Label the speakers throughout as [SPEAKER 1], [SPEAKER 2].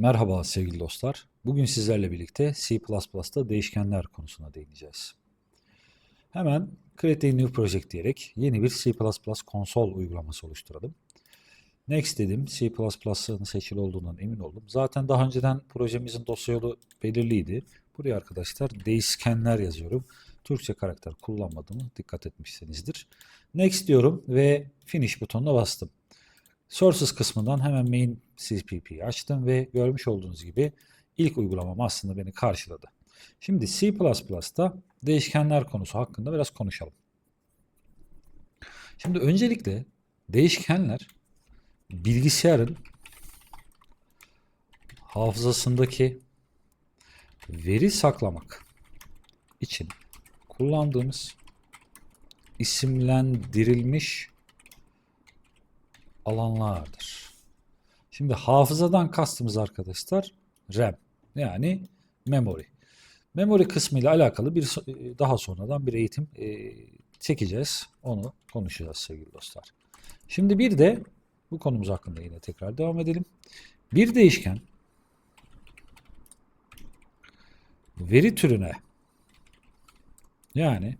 [SPEAKER 1] Merhaba sevgili dostlar. Bugün sizlerle birlikte C++'da değişkenler konusuna değineceğiz. Hemen Create a New Project diyerek yeni bir C++ konsol uygulaması oluşturalım. Next dedim. C++'ın seçili olduğundan emin oldum. Zaten daha önceden projemizin dosya yolu belirliydi. Buraya arkadaşlar değişkenler yazıyorum. Türkçe karakter kullanmadığımı dikkat etmişsinizdir. Next diyorum ve Finish butonuna bastım. Sources kısmından hemen main CPP'yi açtım ve görmüş olduğunuz gibi ilk uygulamam aslında beni karşıladı. Şimdi C++'da değişkenler konusu hakkında biraz konuşalım. Şimdi öncelikle değişkenler bilgisayarın hafızasındaki veri saklamak için kullandığımız isimlendirilmiş alanlardır. Şimdi hafızadan kastımız arkadaşlar RAM yani memory. Memory kısmı ile alakalı bir so- daha sonradan bir eğitim e, çekeceğiz. Onu konuşacağız sevgili dostlar. Şimdi bir de bu konumuz hakkında yine tekrar devam edelim. Bir değişken veri türüne yani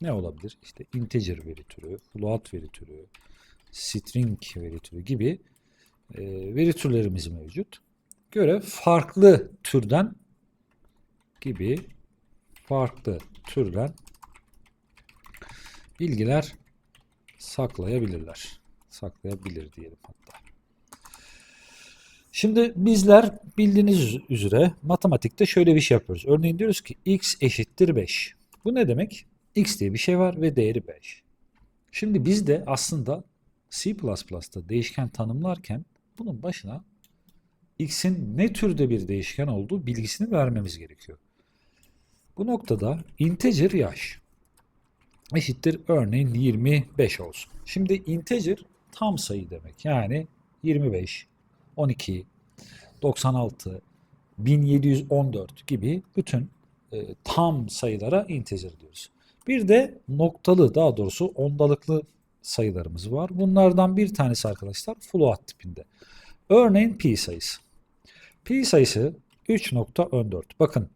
[SPEAKER 1] ne olabilir? İşte integer veri türü, float veri türü, string veri türü gibi e, veri türlerimiz mevcut. Göre farklı türden gibi farklı türden bilgiler saklayabilirler. Saklayabilir diyelim hatta. Şimdi bizler bildiğiniz üzere matematikte şöyle bir şey yapıyoruz. Örneğin diyoruz ki x eşittir 5. Bu ne demek? x diye bir şey var ve değeri 5. Şimdi biz de aslında C++'da değişken tanımlarken bunun başına x'in ne türde bir değişken olduğu bilgisini vermemiz gerekiyor. Bu noktada integer yaş eşittir örneğin 25 olsun. Şimdi integer tam sayı demek. Yani 25, 12, 96, 1714 gibi bütün e, tam sayılara integer diyoruz. Bir de noktalı daha doğrusu ondalıklı sayılarımız var. Bunlardan bir tanesi arkadaşlar float tipinde. Örneğin pi sayısı. Pi sayısı 3.14. Bakın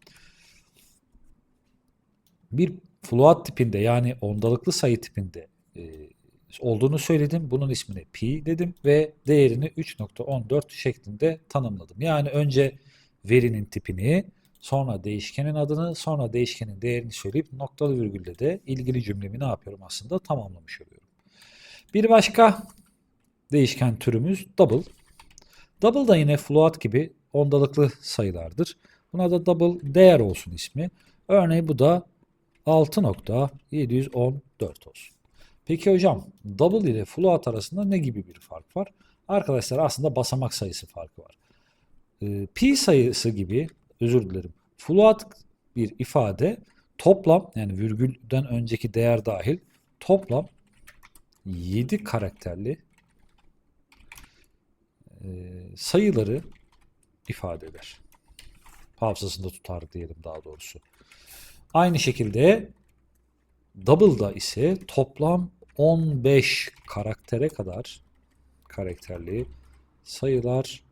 [SPEAKER 1] bir float tipinde yani ondalıklı sayı tipinde e, olduğunu söyledim. Bunun ismini pi dedim ve değerini 3.14 şeklinde tanımladım. Yani önce verinin tipini, sonra değişkenin adını, sonra değişkenin değerini söyleyip noktalı virgülle de ilgili cümlemi ne yapıyorum aslında tamamlamış oluyorum. Bir başka değişken türümüz double. Double da yine float gibi ondalıklı sayılardır. Buna da double değer olsun ismi. Örneğin bu da 6.714 olsun. Peki hocam double ile float arasında ne gibi bir fark var? Arkadaşlar aslında basamak sayısı farkı var. Ee, pi sayısı gibi özür dilerim. Float bir ifade toplam yani virgülden önceki değer dahil toplam 7 karakterli e, sayıları ifade eder. Hafızasında tutar diyelim daha doğrusu. Aynı şekilde double'da ise toplam 15 karaktere kadar karakterli sayılar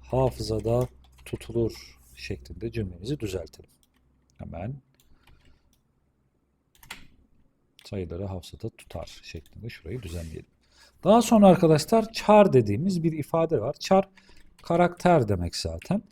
[SPEAKER 1] hafızada tutulur şeklinde cümlemizi düzeltelim. Hemen sayıları hafızada tutar şeklinde şurayı düzenleyelim. Daha sonra arkadaşlar char dediğimiz bir ifade var. Char karakter demek zaten.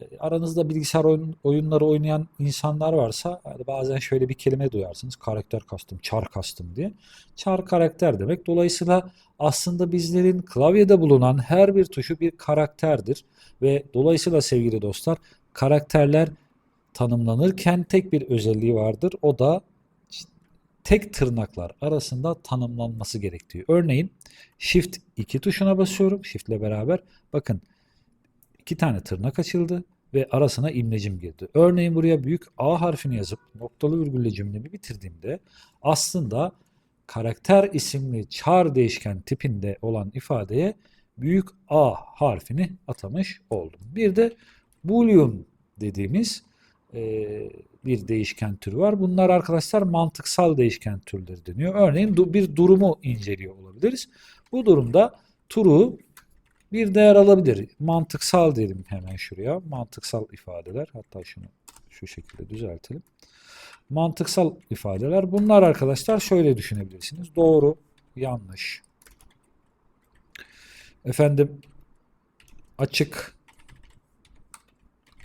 [SPEAKER 1] E, Aranızda bilgisayar oyun, oyunları oynayan insanlar varsa hani bazen şöyle bir kelime duyarsınız. Karakter kastım, char kastım diye. Char karakter demek. Dolayısıyla aslında bizlerin klavyede bulunan her bir tuşu bir karakterdir. Ve dolayısıyla sevgili dostlar karakterler tanımlanırken tek bir özelliği vardır. O da tek tırnaklar arasında tanımlanması gerektiği. Örneğin Shift 2 tuşuna basıyorum. Shift ile beraber bakın iki tane tırnak açıldı ve arasına imlecim girdi. Örneğin buraya büyük A harfini yazıp noktalı virgülle cümlemi bitirdiğimde aslında karakter isimli char değişken tipinde olan ifadeye büyük A harfini atamış oldum. Bir de boolean dediğimiz bir değişken türü var. Bunlar arkadaşlar mantıksal değişken türleri deniyor. Örneğin bir durumu inceliyor olabiliriz. Bu durumda true bir değer alabilir. Mantıksal diyelim hemen şuraya. Mantıksal ifadeler. Hatta şunu şu şekilde düzeltelim. Mantıksal ifadeler. Bunlar arkadaşlar şöyle düşünebilirsiniz. Doğru, yanlış. Efendim açık,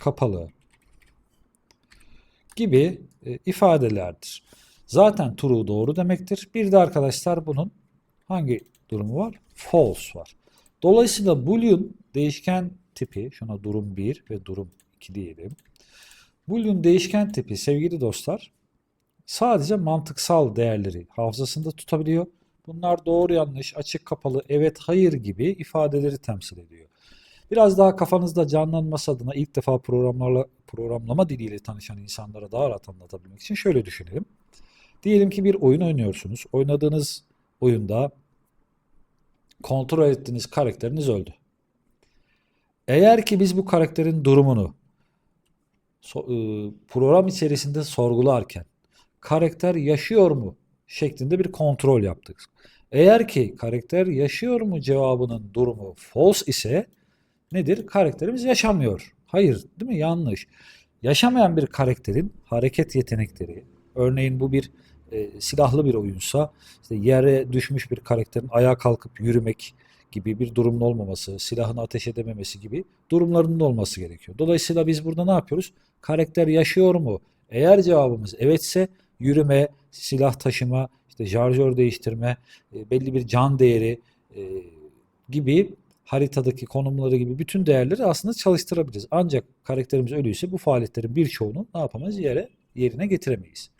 [SPEAKER 1] kapalı gibi e, ifadelerdir. Zaten true doğru demektir. Bir de arkadaşlar bunun hangi durumu var? False var. Dolayısıyla boolean değişken tipi, şuna durum 1 ve durum 2 diyelim. Boolean değişken tipi sevgili dostlar sadece mantıksal değerleri hafızasında tutabiliyor. Bunlar doğru yanlış, açık kapalı, evet hayır gibi ifadeleri temsil ediyor. Biraz daha kafanızda canlanması adına ilk defa programlarla programlama diliyle tanışan insanlara daha rahat anlatabilmek için şöyle düşünelim. Diyelim ki bir oyun oynuyorsunuz. Oynadığınız oyunda kontrol ettiğiniz karakteriniz öldü. Eğer ki biz bu karakterin durumunu ıı, program içerisinde sorgularken karakter yaşıyor mu şeklinde bir kontrol yaptık. Eğer ki karakter yaşıyor mu cevabının durumu false ise nedir? Karakterimiz yaşamıyor. Hayır, değil mi? Yanlış. Yaşamayan bir karakterin hareket yetenekleri, örneğin bu bir e, silahlı bir oyunsa işte yere düşmüş bir karakterin ayağa kalkıp yürümek gibi bir durumun olmaması, silahını ateş edememesi gibi durumlarının olması gerekiyor. Dolayısıyla biz burada ne yapıyoruz? Karakter yaşıyor mu? Eğer cevabımız evetse yürüme, silah taşıma, işte şarjör değiştirme, e, belli bir can değeri e, gibi haritadaki konumları gibi bütün değerleri aslında çalıştırabiliriz. Ancak karakterimiz ölüyse bu faaliyetlerin birçoğunu ne yapamayız? Yere, yerine getiremeyiz.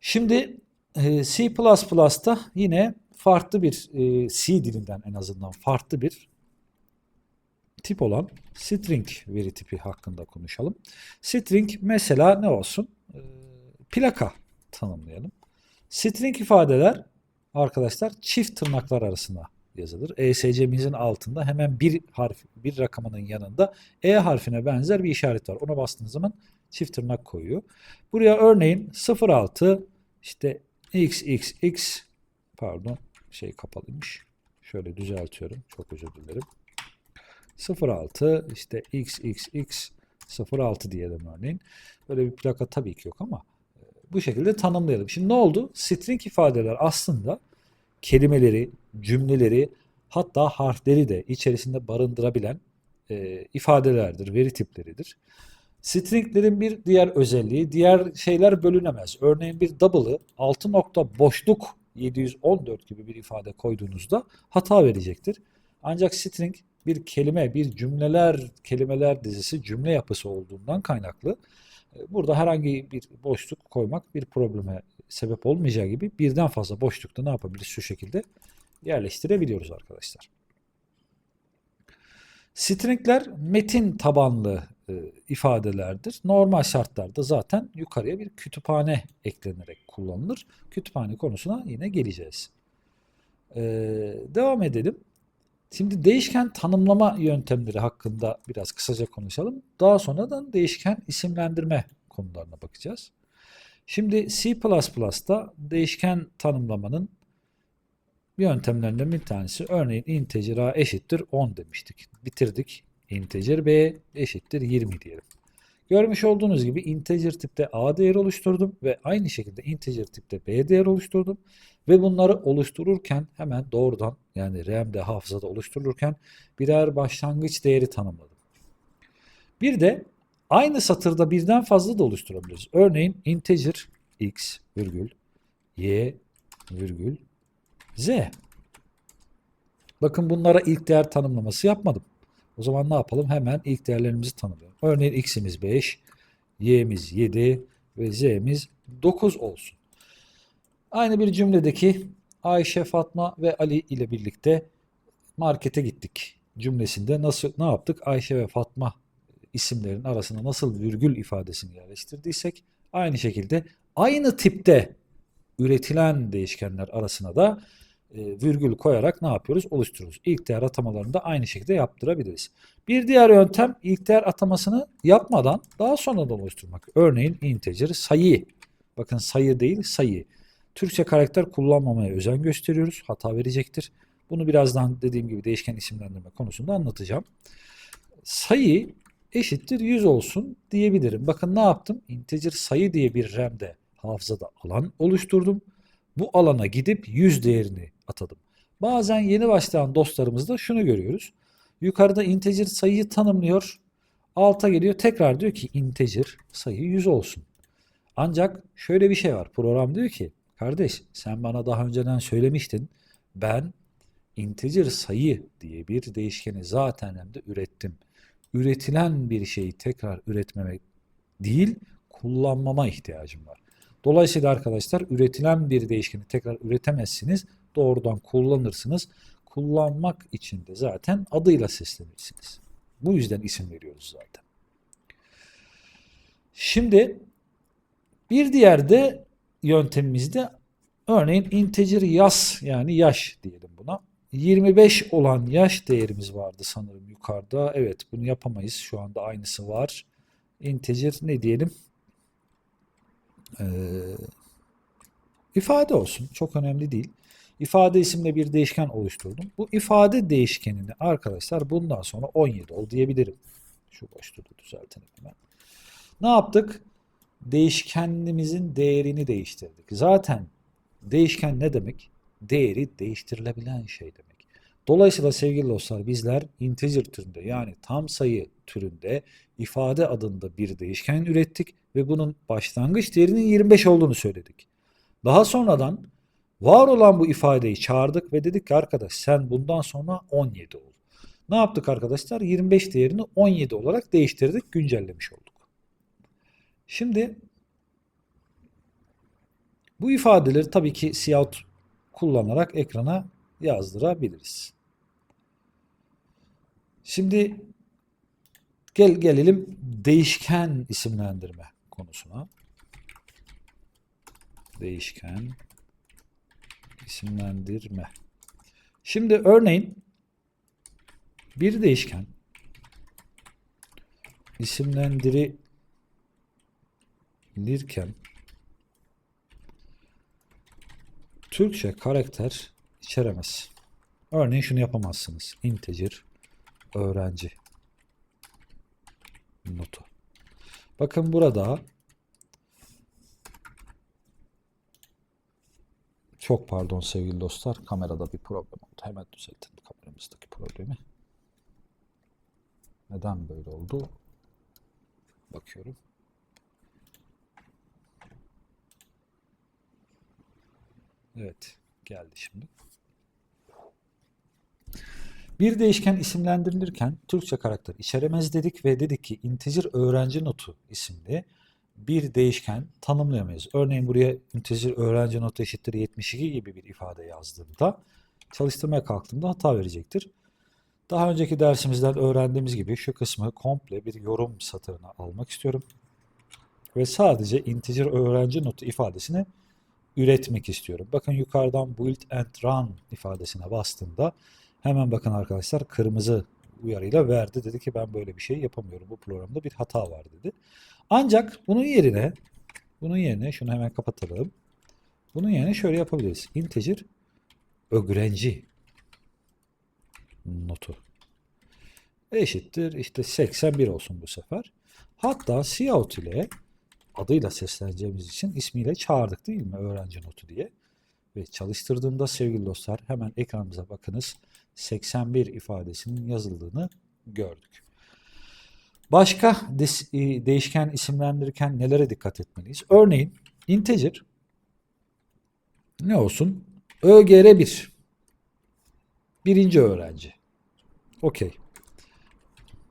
[SPEAKER 1] Şimdi e, C++'da yine farklı bir e, C dilinden en azından farklı bir tip olan string veri tipi hakkında konuşalım. String mesela ne olsun? E, plaka tanımlayalım. String ifadeler arkadaşlar çift tırnaklar arasında yazılır. ESC'mizin altında hemen bir harf, bir rakamının yanında E harfine benzer bir işaret var. Ona bastığınız zaman çift tırnak koyuyor. Buraya örneğin 06 işte xxx pardon şey kapalıymış. Şöyle düzeltiyorum. Çok özür dilerim. 06 işte xxx 06 diyelim örneğin. Böyle bir plaka tabii ki yok ama e, bu şekilde tanımlayalım. Şimdi ne oldu? String ifadeler aslında kelimeleri, cümleleri hatta harfleri de içerisinde barındırabilen e, ifadelerdir, veri tipleridir. Stringlerin bir diğer özelliği, diğer şeyler bölünemez. Örneğin bir double'ı 6 nokta boşluk 714 gibi bir ifade koyduğunuzda hata verecektir. Ancak string bir kelime, bir cümleler, kelimeler dizisi cümle yapısı olduğundan kaynaklı e, burada herhangi bir boşluk koymak bir probleme sebep olmayacağı gibi birden fazla boşlukta ne yapabiliriz şu şekilde yerleştirebiliyoruz arkadaşlar. Stringler metin tabanlı e, ifadelerdir. Normal şartlarda zaten yukarıya bir kütüphane eklenerek kullanılır. Kütüphane konusuna yine geleceğiz. E, devam edelim. Şimdi değişken tanımlama yöntemleri hakkında biraz kısaca konuşalım. Daha sonradan değişken isimlendirme konularına bakacağız. Şimdi C++'da değişken tanımlamanın yöntemlerinden bir tanesi örneğin integer a eşittir 10 demiştik. Bitirdik. Integer b eşittir 20 diyelim. Görmüş olduğunuz gibi integer tipte a değeri oluşturdum ve aynı şekilde integer tipte b değeri oluşturdum. Ve bunları oluştururken hemen doğrudan yani RAM'de hafızada oluşturulurken birer başlangıç değeri tanımladım. Bir de aynı satırda birden fazla da oluşturabiliriz. Örneğin integer x virgül y virgül z. Bakın bunlara ilk değer tanımlaması yapmadım. O zaman ne yapalım? Hemen ilk değerlerimizi tanımlayalım. Örneğin x'imiz 5, y'miz 7 ve z'miz 9 olsun. Aynı bir cümledeki Ayşe, Fatma ve Ali ile birlikte markete gittik cümlesinde nasıl ne yaptık? Ayşe ve Fatma isimlerin arasına nasıl virgül ifadesini yerleştirdiysek aynı şekilde aynı tipte üretilen değişkenler arasına da e, virgül koyarak ne yapıyoruz? Oluşturuyoruz. İlk değer atamalarını da aynı şekilde yaptırabiliriz. Bir diğer yöntem ilk değer atamasını yapmadan daha sonradan oluşturmak. Örneğin integer sayı. Bakın sayı değil sayı. Türkçe karakter kullanmamaya özen gösteriyoruz. Hata verecektir. Bunu birazdan dediğim gibi değişken isimlendirme konusunda anlatacağım. Sayı eşittir 100 olsun diyebilirim. Bakın ne yaptım? Integer sayı diye bir RAM'de hafızada alan oluşturdum. Bu alana gidip 100 değerini atadım. Bazen yeni başlayan dostlarımızda şunu görüyoruz. Yukarıda integer sayıyı tanımlıyor. Alta geliyor tekrar diyor ki integer sayı 100 olsun. Ancak şöyle bir şey var. Program diyor ki kardeş sen bana daha önceden söylemiştin. Ben integer sayı diye bir değişkeni zaten hem de ürettim. Üretilen bir şeyi tekrar üretmemek değil kullanmama ihtiyacım var. Dolayısıyla arkadaşlar üretilen bir değişkeni tekrar üretemezsiniz. Doğrudan kullanırsınız. Kullanmak için de zaten adıyla seslenirsiniz. Bu yüzden isim veriyoruz zaten. Şimdi bir diğer de yöntemimizde örneğin integer yaz yani yaş diyelim buna. 25 olan yaş değerimiz vardı sanırım yukarıda. Evet bunu yapamayız. Şu anda aynısı var. Integer ne diyelim? Ee, ifade olsun. Çok önemli değil. İfade isimli bir değişken oluşturdum. Bu ifade değişkenini arkadaşlar bundan sonra 17 ol diyebilirim. Şu boşluğu düzeltelim hemen. Ne yaptık? Değişkenimizin değerini değiştirdik. Zaten değişken ne demek? Değeri değiştirilebilen şey demek. Dolayısıyla sevgili dostlar bizler integer türünde yani tam sayı türünde ifade adında bir değişken ürettik ve bunun başlangıç değerinin 25 olduğunu söyledik. Daha sonradan var olan bu ifadeyi çağırdık ve dedik ki arkadaş sen bundan sonra 17 ol. Ne yaptık arkadaşlar? 25 değerini 17 olarak değiştirdik, güncellemiş olduk. Şimdi bu ifadeleri tabii ki cout kullanarak ekrana yazdırabiliriz. Şimdi gel gelelim değişken isimlendirme konusuna. Değişken isimlendirme. Şimdi örneğin bir değişken isimlendirilirken Türkçe karakter içeremez. Örneğin şunu yapamazsınız. Integer öğrenci notu. Bakın burada çok pardon sevgili dostlar. Kamerada bir problem oldu. Hemen düzeltelim kameramızdaki problemi. Neden böyle oldu? Bakıyorum. Evet, geldi şimdi. Bir değişken isimlendirilirken Türkçe karakter içeremez dedik ve dedik ki integer öğrenci notu isimli bir değişken tanımlayamayız. Örneğin buraya integer öğrenci notu eşittir 72 gibi bir ifade yazdığımda çalıştırmaya kalktığımda hata verecektir. Daha önceki dersimizden öğrendiğimiz gibi şu kısmı komple bir yorum satırına almak istiyorum. Ve sadece integer öğrenci notu ifadesini üretmek istiyorum. Bakın yukarıdan build and run ifadesine bastığımda hemen bakın arkadaşlar kırmızı uyarıyla verdi. Dedi ki ben böyle bir şey yapamıyorum. Bu programda bir hata var dedi. Ancak bunun yerine bunun yerine şunu hemen kapatalım. Bunun yerine şöyle yapabiliriz. Integer öğrenci notu eşittir işte 81 olsun bu sefer. Hatta cout ile adıyla sesleneceğimiz için ismiyle çağırdık değil mi öğrenci notu diye. Ve çalıştırdığımda sevgili dostlar hemen ekranımıza bakınız 81 ifadesinin yazıldığını gördük. Başka e, değişken isimlendirirken nelere dikkat etmeliyiz? Örneğin integer ne olsun? ÖGR1 birinci öğrenci. Okey.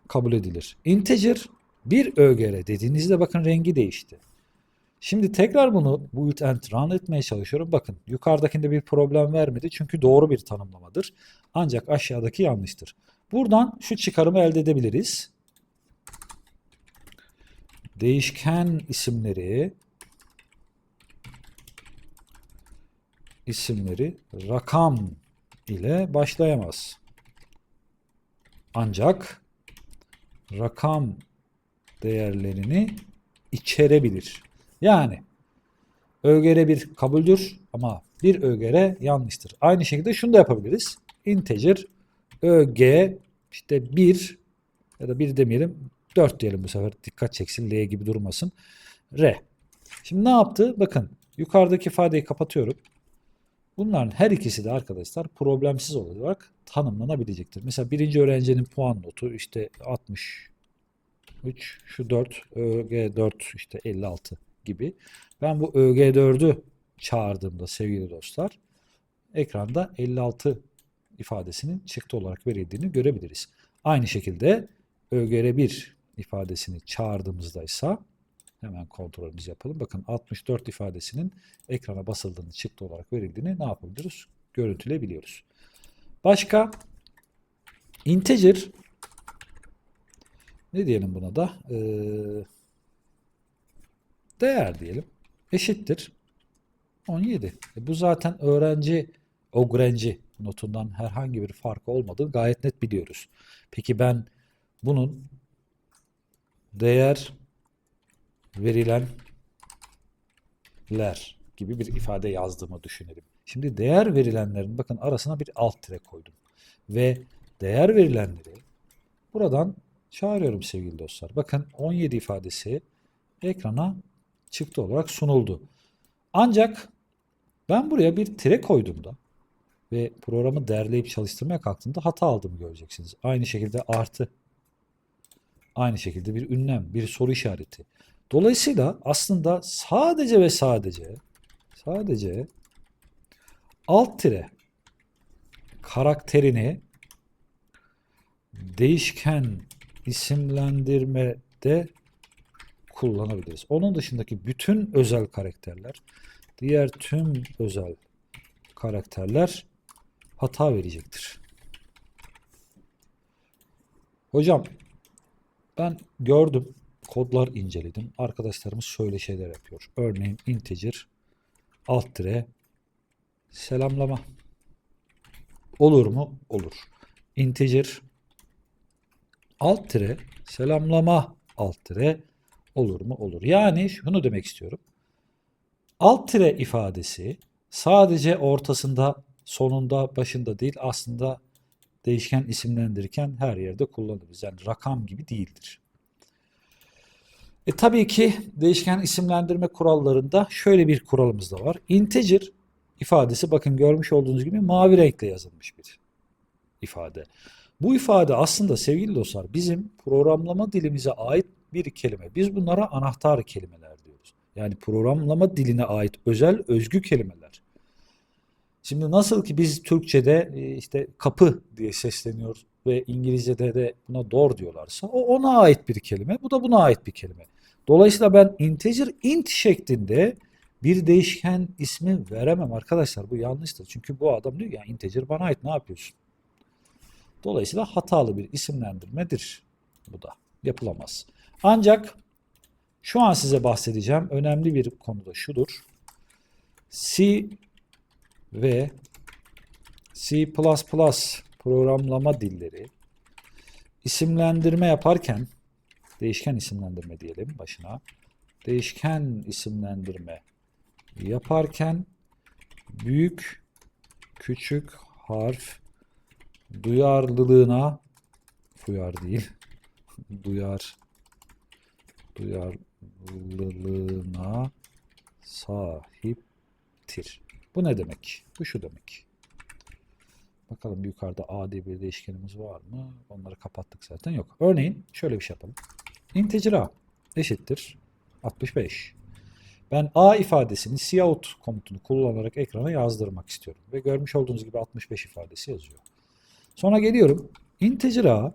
[SPEAKER 1] Kabul edilir. Integer bir ÖGR dediğinizde bakın rengi değişti. Şimdi tekrar bunu build and run etmeye çalışıyorum. Bakın yukarıdakinde bir problem vermedi çünkü doğru bir tanımlamadır. Ancak aşağıdaki yanlıştır. Buradan şu çıkarımı elde edebiliriz. Değişken isimleri isimleri rakam ile başlayamaz. Ancak rakam değerlerini içerebilir. Yani ÖGR bir kabuldür ama bir ÖGR yanlıştır. Aynı şekilde şunu da yapabiliriz. integer ög işte 1 ya da 1 demeyelim 4 diyelim bu sefer dikkat çeksin L gibi durmasın. R. Şimdi ne yaptı? Bakın yukarıdaki ifadeyi kapatıyorum. Bunların her ikisi de arkadaşlar problemsiz olarak tanımlanabilecektir. Mesela birinci öğrencinin puan notu işte 60 3 şu 4 ÖG4 işte 56 gibi. Ben bu ÖG4'ü çağırdığımda sevgili dostlar ekranda 56 ifadesinin çıktı olarak verildiğini görebiliriz. Aynı şekilde ÖGR1 ifadesini çağırdığımızda ise hemen kontrolümüzü yapalım. Bakın 64 ifadesinin ekrana basıldığını çıktı olarak verildiğini ne yapabiliriz? Görüntüleyebiliyoruz. Başka integer ne diyelim buna da? Ee, değer diyelim. Eşittir. 17. E bu zaten öğrenci öğrenci notundan herhangi bir farkı olmadığını gayet net biliyoruz. Peki ben bunun değer verilenler gibi bir ifade yazdığımı düşünelim. Şimdi değer verilenlerin bakın arasına bir alt tire koydum. Ve değer verilenleri buradan çağırıyorum sevgili dostlar. Bakın 17 ifadesi ekrana çıktı olarak sunuldu. Ancak ben buraya bir tire koyduğumda ve programı derleyip çalıştırmaya kalktığımda hata aldığımı göreceksiniz. Aynı şekilde artı. Aynı şekilde bir ünlem, bir soru işareti. Dolayısıyla aslında sadece ve sadece sadece alt tire karakterini değişken isimlendirmede kullanabiliriz. Onun dışındaki bütün özel karakterler, diğer tüm özel karakterler hata verecektir. Hocam ben gördüm, kodlar inceledim. Arkadaşlarımız şöyle şeyler yapıyor. Örneğin integer alt tire selamlama. Olur mu? Olur. Integer alt tire selamlama alt tire olur mu? Olur. Yani şunu demek istiyorum. Alt tire ifadesi sadece ortasında, sonunda, başında değil aslında değişken isimlendirirken her yerde kullanırız. Yani rakam gibi değildir. E tabii ki değişken isimlendirme kurallarında şöyle bir kuralımız da var. Integer ifadesi bakın görmüş olduğunuz gibi mavi renkle yazılmış bir ifade. Bu ifade aslında sevgili dostlar bizim programlama dilimize ait bir kelime. Biz bunlara anahtar kelimeler diyoruz. Yani programlama diline ait özel özgü kelimeler. Şimdi nasıl ki biz Türkçe'de e, işte kapı diye sesleniyoruz ve İngilizce'de de buna door diyorlarsa o ona ait bir kelime. Bu da buna ait bir kelime. Dolayısıyla ben integer int şeklinde bir değişken ismi veremem arkadaşlar. Bu yanlıştır. Çünkü bu adam diyor ya integer bana ait ne yapıyorsun? Dolayısıyla hatalı bir isimlendirmedir bu da. Yapılamaz. Ancak şu an size bahsedeceğim önemli bir konuda şudur. C ve C++ programlama dilleri isimlendirme yaparken değişken isimlendirme diyelim başına. Değişken isimlendirme yaparken büyük küçük harf duyarlılığına duyar değil duyar duyarlılığına sahiptir. Bu ne demek? Bu şu demek. Bakalım yukarıda A diye bir değişkenimiz var mı? Onları kapattık zaten. Yok. Örneğin şöyle bir şey yapalım. Integer A eşittir 65. Ben A ifadesini cout komutunu kullanarak ekrana yazdırmak istiyorum. Ve görmüş olduğunuz gibi 65 ifadesi yazıyor. Sonra geliyorum. Integer A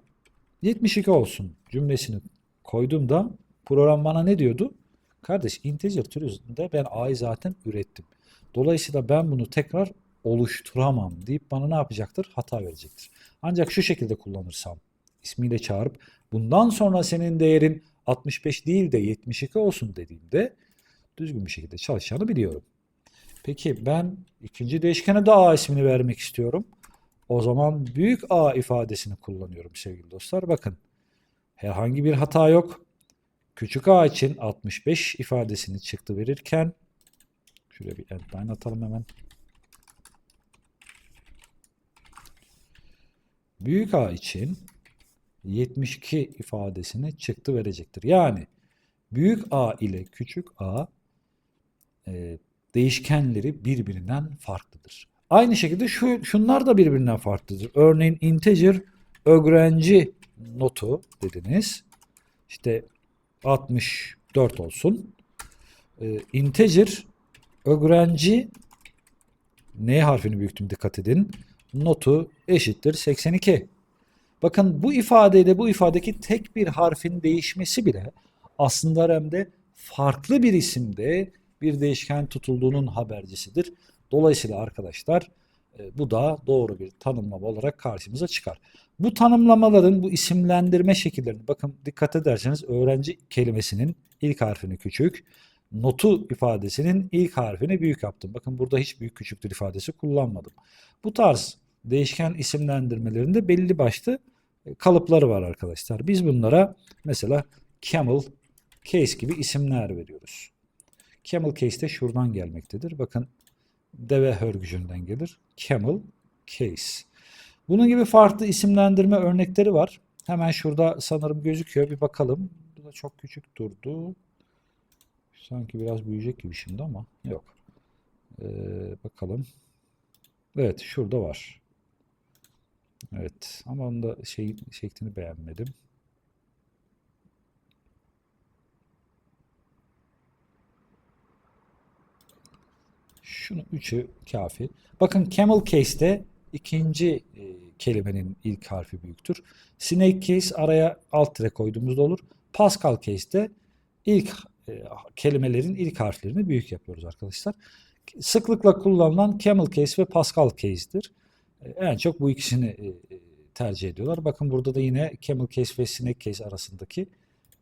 [SPEAKER 1] 72 olsun cümlesini koyduğumda program bana ne diyordu? Kardeş integer türünde ben A'yı zaten ürettim. Dolayısıyla ben bunu tekrar oluşturamam deyip bana ne yapacaktır? Hata verecektir. Ancak şu şekilde kullanırsam ismiyle çağırıp bundan sonra senin değerin 65 değil de 72 olsun dediğimde düzgün bir şekilde çalışacağını biliyorum. Peki ben ikinci değişkene de A ismini vermek istiyorum. O zaman büyük A ifadesini kullanıyorum sevgili dostlar. Bakın herhangi bir hata yok. Küçük A için 65 ifadesini çıktı verirken şuraya bir endline atalım hemen. büyük A için 72 ifadesini çıktı verecektir. Yani büyük A ile küçük A e, değişkenleri birbirinden farklıdır. Aynı şekilde şu şunlar da birbirinden farklıdır. Örneğin integer öğrenci notu dediniz. İşte 64 olsun. E, integer öğrenci N harfini büyüttüm dikkat edin. Notu eşittir 82. Bakın bu ifadeyle bu ifadeki tek bir harfin değişmesi bile aslında RAM'de farklı bir isimde bir değişken tutulduğunun habercisidir. Dolayısıyla arkadaşlar e, bu da doğru bir tanımlama olarak karşımıza çıkar. Bu tanımlamaların bu isimlendirme şekillerini bakın dikkat ederseniz öğrenci kelimesinin ilk harfini küçük, notu ifadesinin ilk harfini büyük yaptım. Bakın burada hiç büyük küçüktür ifadesi kullanmadım. Bu tarz değişken isimlendirmelerinde belli başlı e, kalıpları var arkadaşlar. Biz bunlara mesela camel case gibi isimler veriyoruz. Camel case de şuradan gelmektedir. Bakın deve hörgücünden gelir. Camel case. Bunun gibi farklı isimlendirme örnekleri var. Hemen şurada sanırım gözüküyor. Bir bakalım. Bu da çok küçük durdu. Sanki biraz büyüyecek gibi şimdi ama yok. Ee, bakalım. Evet şurada var. Evet ama onda şey şeklini beğenmedim. Şunu üçü kafi. Bakın camel case'te ikinci e, kelimenin ilk harfi büyüktür. Snake case araya alt tire koyduğumuzda olur. Pascal case'te ilk e, kelimelerin ilk harflerini büyük yapıyoruz arkadaşlar. Sıklıkla kullanılan camel case ve Pascal case'dir. E, en çok bu ikisini e, e, tercih ediyorlar. Bakın burada da yine camel case ve snake case arasındaki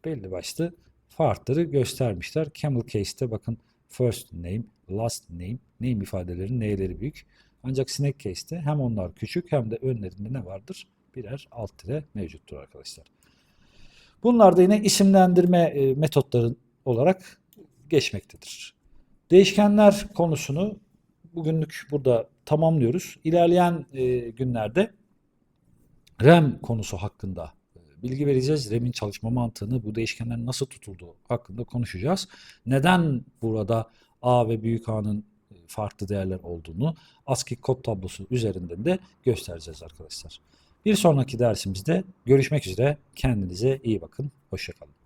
[SPEAKER 1] belli başlı farkları göstermişler. Camel case'te bakın first name, last name, name ifadelerinin neleri büyük. Ancak snake case'te hem onlar küçük hem de önlerinde ne vardır? Birer alt tire mevcuttur arkadaşlar. Bunlar da yine isimlendirme e, metotları olarak geçmektedir. Değişkenler konusunu bugünlük burada tamamlıyoruz. İlerleyen e, günlerde RAM konusu hakkında bilgi vereceğiz. RAM'in çalışma mantığını, bu değişkenlerin nasıl tutulduğu hakkında konuşacağız. Neden burada A ve büyük A'nın e, farklı değerler olduğunu ASCII kod tablosu üzerinden de göstereceğiz arkadaşlar. Bir sonraki dersimizde görüşmek üzere. Kendinize iyi bakın. Hoşçakalın.